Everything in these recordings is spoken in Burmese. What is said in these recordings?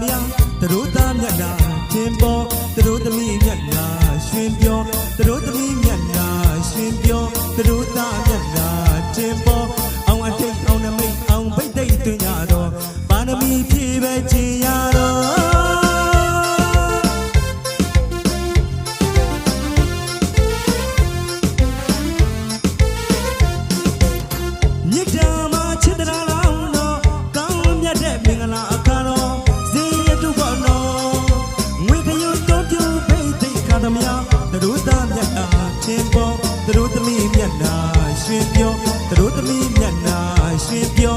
မယသူတို့သားမျက်နှာချင်းပေါ်သူတို့သမီးမျက်နှာရွှင်ပြောသူတို့သမီးမျက်နှာရွှင်ပြောသူတို့သားမျက်နှာချင်းပေါ်အောင်အထိတ်အောင်နမိတ်အောင်ဘိတ်သိက်တွင်ကြတော့ပါရမီ သိက်ခါသမယသူတို့သားမျက်နှာချင်းပေါ်သူတို့သမီးမျက်နှာရွှင်ပြောသူတို့သမီးမျက်နှာရွှင်ပြော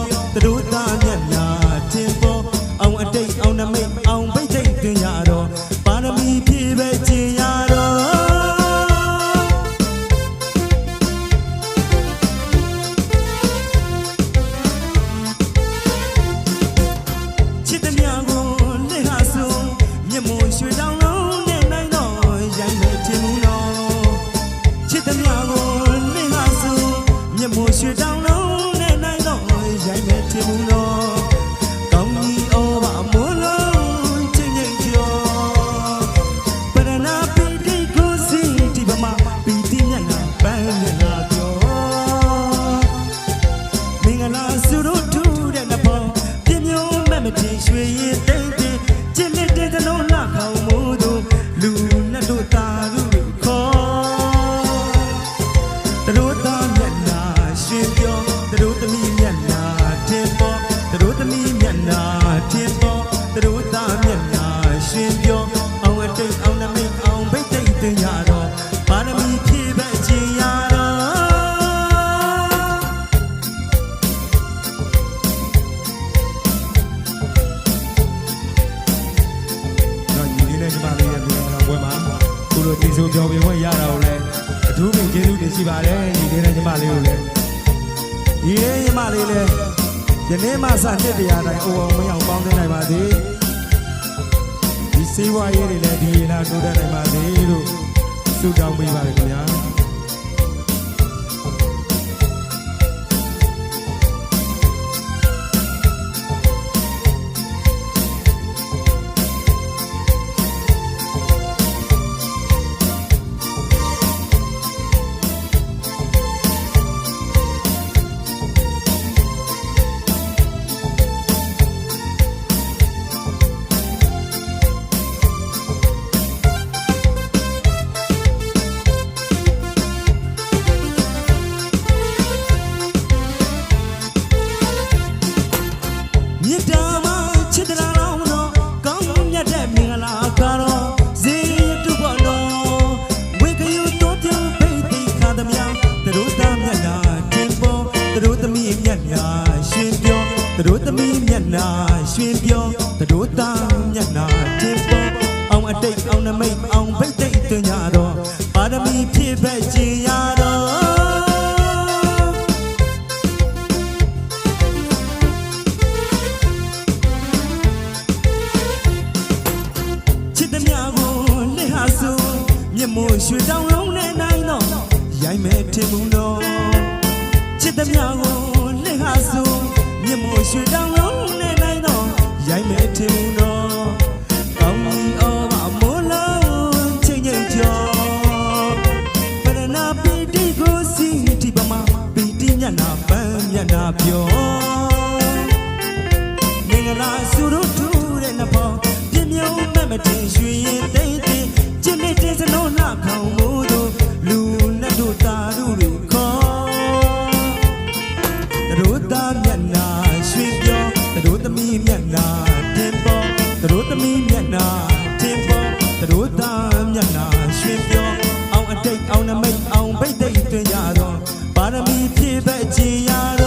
ရိုင်းမဲ့ တော့ညီလေးနဲ့ညီမလေးရဲ့ပြည်တော်ပွဲမှာခုလိုတီဆိုပြောပြခွင့်ရတာကိုလည်းအထူးပင်ကျေးဇူးတင်ရှိပါတယ်ညီလေးနဲ့ညီမလေးကိုလည်းဒီရဲရမလေးလဲယနေ့မှစနှစ်တရာတိုင်းအိုအောင်မရောက်ပေါင်းသိနိုင်ပါသေးဒီစေဝါရေးတွေလည်းဒီလာတိုးတက်နိုင်ပါစေလို့ဆုတောင်းပေးပါတယ်ခင်ဗျာ တို့သမီးမျက်နှာရှင်ပြောသူတို့သားမျက်နှာတင်ပေါ်အောင်အတိတ်အောင်နမိတ်အောင်ဘိတ်တိတ်တွင်ကြတော့ပါရမီဖြည့်ပဲ့ကျင်ရတော့ချစ်သမျှကိုလက်ဟာဆိုမြတ်မို့ရွှေတောင်လုံးနဲ့နိုင်တော့ရိုင်းမဲ့ထင်မှုတော့ချစ်သမျှကိုလက်ဟာဆို မြတ်မို့ရွှေတောင်လုံးနဲ့နိုင်တော့ရိုင်းမဲ့ထင်မှုတော့ကောင်းကြီးဩဘာမိုးလုံးချိန်ချိန်ကျော်ပရဏပီတိကိုစီတီပမာပီတိမျက်နှာပန်းမျက်နှာပြော മീറ്റ് ബജിയാണ്